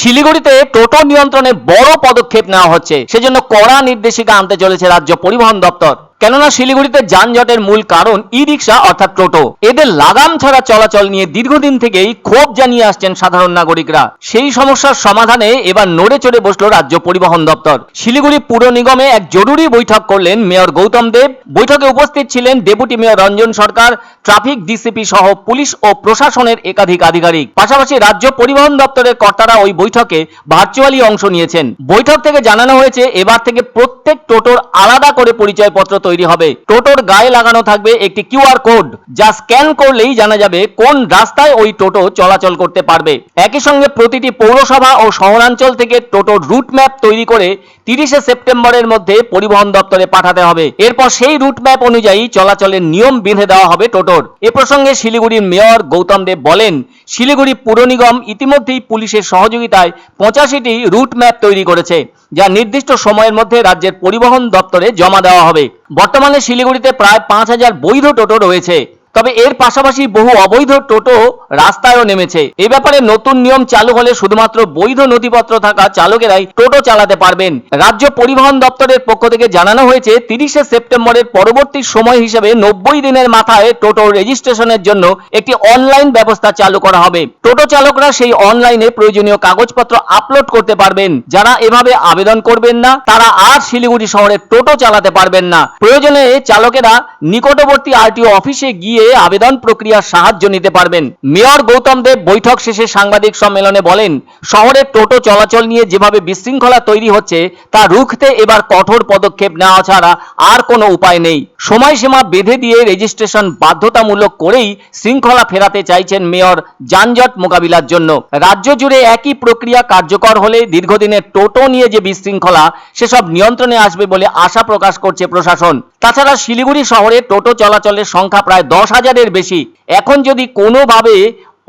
শিলিগুড়িতে টোটো নিয়ন্ত্রণে বড় পদক্ষেপ নেওয়া হচ্ছে। সেজন্য কড়া নির্দেশিকা আনতে চলেছে রাজ্য পরিবহন দপ্তর। কেননা শিলিগুড়িতে যানজটের মূল কারণ ই রিক্সা অর্থাৎ টোটো। এদের লাগাম ছাড়া চলাচল নিয়ে দীর্ঘদিন থেকেই ক্ষোভ জানিয়ে আসছেন সাধারণ নাগরিকরা। সেই সমস্যার সমাধানে এবার নড়ে চড়ে বসল রাজ্য পরিবহন দপ্তর। শিলিগুড়ি পুর নিগমে এক জরুরি বৈঠক করলেন মেয়র গৌতম দেব। বৈঠকে উপস্থিত ছিলেন deputy mayor Ranjan Sarkar, traffic DCP সহ পুলিশ ও প্রশাসনের একাধিক আধিকারিক। পাশাপাশি রাজ্য পরিবহন দপ্তরের কর্তারা ওই বৈঠকে ভার্চুয়ালি অংশ নিয়েছেন। বৈঠক থেকে জানানো হয়েছে, এবার থেকে প্রত্যেক টোটোর আলাদা করে পরিচয়পত্র তৈরি হবে। টোটোর গায়ে লাগানো থাকবে একটি কিউআর কোড, যা স্ক্যান করলেই জানা যাবে কোন রাস্তায় ওই টোটো চলাচল করতে পারবে। একই সঙ্গে প্রতিটি পৌরসভা ও শহরাঞ্চল থেকে টোটোর রুট ম্যাপ তৈরি করে তিরিশে সেপ্টেম্বরের মধ্যে পরিবহন দপ্তরে পাঠাতে হবে। এরপর সেই রুট ম্যাপ অনুযায়ী চলাচলের নিয়ম বেঁধে দেওয়া হবে টোটোর। এ প্রসঙ্গে শিলিগুড়ির মেয়র গৌতম দেব বলেন, শিলিগুড়ি পুর নিগম ইতিমধ্যেই পুলিশের সহযোগিতায় পঁচাশিটি রুট ম্যাপ তৈরি করেছে। যা নির্দিষ্ট সময়ের মধ্যে রাজ্যের পরিবহন দপ্তরে জমা দেওয়া হবে। বর্তমানে শিলিগুড়িতে প্রায় পাঁচ হাজার বৈধ টোটো রয়েছে। তবে এর পাশাপাশি বহু অবৈধ টোটো রাস্তায়ও নেমেছে। এ ব্যাপারে নতুন নিয়ম চালু হলে শুধুমাত্র বৈধ নথিপত্র থাকা চালকেরাই টোটো চালাতে পারবেন। রাজ্য পরিবহন দপ্তরের পক্ষ থেকে জানানো হয়েছে, তিরিশে সেপ্টেম্বরের পরবর্তী সময় হিসেবে নব্বই দিনের মাথায় টোটো রেজিস্ট্রেশনের জন্য একটি অনলাইন ব্যবস্থা চালু করা হবে। টোটো চালকরা সেই অনলাইনে প্রয়োজনীয় কাগজপত্র আপলোড করতে পারবেন। যারা এভাবে আবেদন করবেন না, তারা আর শিলিগুড়ি শহরে টোটো চালাতে পারবেন না। প্রয়োজনে চালকেরা নিকটবর্তী আরটিও অফিসে গিয়ে আবেদন প্রক্রিয়ার সাহায্য নিতে পারবেন। মেয়র গৌতম দেব বৈঠক শেষে সাংবাদিক সম্মেলনে বলেন শহরে টোটো চলাচল নিয়ে যেভাবে বিশৃঙ্খলা তৈরি হচ্ছে, তা রুখতে এবার কঠোর পদক্ষেপ নেওয়া ছাড়া আর কোনো উপায় নেই। সময়সীমা বেঁধে দিয়ে রেজিস্ট্রেশন বাধ্যতামূলক করেই শৃঙ্খলা ফেরাতে চাইছেন মেয়র যানজট মোকাবিলার জন্য। রাজ্য জুড়ে একই প্রক্রিয়া কার্যকর হলে দীর্ঘদিনের টোটো নিয়ে যে বিশৃঙ্খলা, সেসব নিয়ন্ত্রণে আসবে বলে আশা প্রকাশ করছে প্রশাসন। তাছাড়া শিলিগুড়ি শহরে টোটো চলাচলের সংখ্যা প্রায় দশ হাজারের বেশি। এখন যদি কোনোভাবে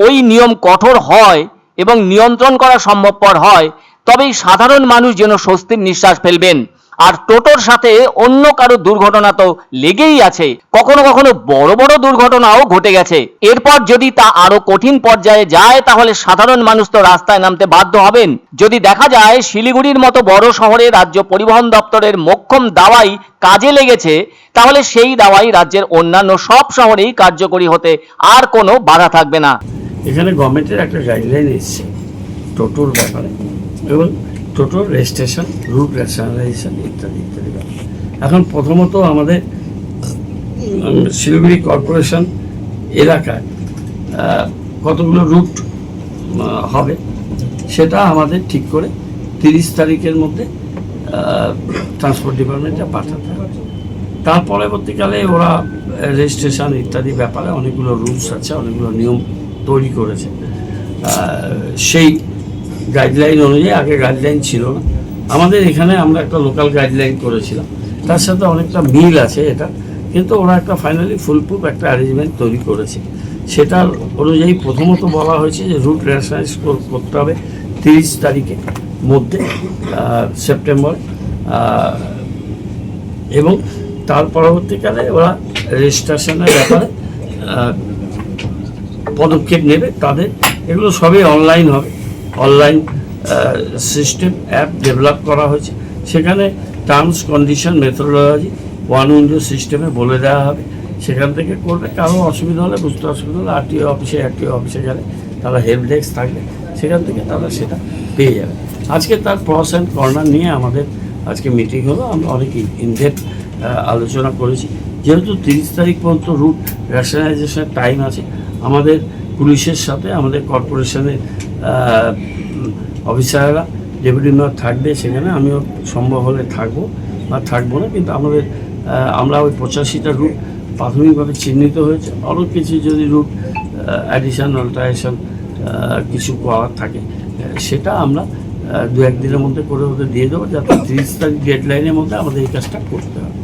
ওই নিয়ম কঠোর হয় এবং নিয়ন্ত্রণ করা সম্ভবপর হয়, তবেই সাধারণ মানুষ যেন স্বস্তির নিঃশ্বাস ফেলবেন। আর টোটোর সাথে অন্য কারও দুর্ঘটনা তো লেগেই আছে। কখনো কখনো বড় বড় দুর্ঘটনাও ঘটে গেছে। এরপর যদি তা আরও কঠিন পর্যায়ে যায়, তাহলে সাধারণ মানুষ তো রাস্তায় নামতে বাধ্য হবেন। যদি দেখা যায়, শিলিগুড়ির মতো বড় শহরে রাজ্য পরিবহন দপ্তরের মোক্ষম দাওয়াই কাজে লেগেছে, তাহলে সেই দাওয়াই রাজ্যের অন্যান্য সব শহরেই কার্যকরী হতে আর কোনো বাধা থাকবে না। এখানে গভর্নমেন্টের একটা গাইডলাইন এসছে, টোটোর ব্যাপারে। এবং টোটোর রেজিস্ট্রেশন রুট রেশনালাইজেশন ইত্যাদি ইত্যাদি। এখন প্রথমত আমাদের শিলিগুড়ি কর্পোরেশন এলাকায় কতগুলো রুট হবে, সেটা আমাদের ঠিক করে তিরিশ তারিখের মধ্যে ট্রান্সপোর্ট ডিপার্টমেন্টে পাঠাতে হবে তার পরবর্তীকালে ওরা রেজিস্ট্রেশন ইত্যাদি ব্যাপারে অনেকগুলো রুলস আছে, অনেকগুলো নিয়ম তৈরি করেছে সেই গাইডলাইন অনুযায়ী আগে গাইডলাইন ছিল। না আমাদের এখানে আমরা একটা লোকাল গাইডলাইন করেছিলাম। তার সাথে অনেকটা মিল আছে এটা। কিন্তু ওরা একটা ফাইনালি ফুলপ্রুফ একটা অ্যারেঞ্জমেন্ট তৈরি করেছে। সেটার অনুযায়ী প্রথমত বলা হয়েছে যে রুট রেশনাইজ করতে হবে তিরিশ তারিখের মধ্যে সেপ্টেম্বর এবং তার পরবর্তীকালে ওরা রেজিস্ট্রেশনের ব্যাপারে পদক্ষেপ নেবে। তাদের এগুলো সবই অনলাইন হবে। অনলাইন সিস্টেম অ্যাপ ডেভেলপ করা হয়েছে। সেখানে terms condition methodology one window সিস্টেমে বলে দেওয়া হবে। সেখান থেকে করবে কারও অসুবিধা হলে, বুঝতে অসুবিধা হলে আরটিও অফিসে আরটিও অফিসে গেলে তারা হেল্প ডেস্ক থাকবে। সেখান থেকে তারা সেটা পেয়ে যাবে। আজকে তার প্রস অ্যান্ড কর্নার নিয়ে আমাদের আজকে মিটিং হলো। আমরা অনেক ইনডেপ আলোচনা করেছি। যেহেতু তিরিশ তারিখ পর্যন্ত রুট রেশনালাইজেশনের টাইম আছে, আমাদের পুলিশের সাথে, আমাদের কর্পোরেশনের অফিসাররা, ডেপুটি মেয়র থাকবে সেখানে, আমিও সম্ভব হলে থাকব বা থাকব না, কিন্তু আমাদের আমরা ওই পঁচাশিটা রুট প্রাথমিকভাবে চিহ্নিত হয়েছে। আরও কিছু যদি রুট অ্যাডিশন অল্টারেশন কিছু করার থাকে সেটা আমরা দু একদিনের মধ্যে করে ওদের দিয়ে দেবো, যাতে তিরিশ তারিখ ডেডলাইনের মধ্যে আমাদের এই কাজটা করতে হবে।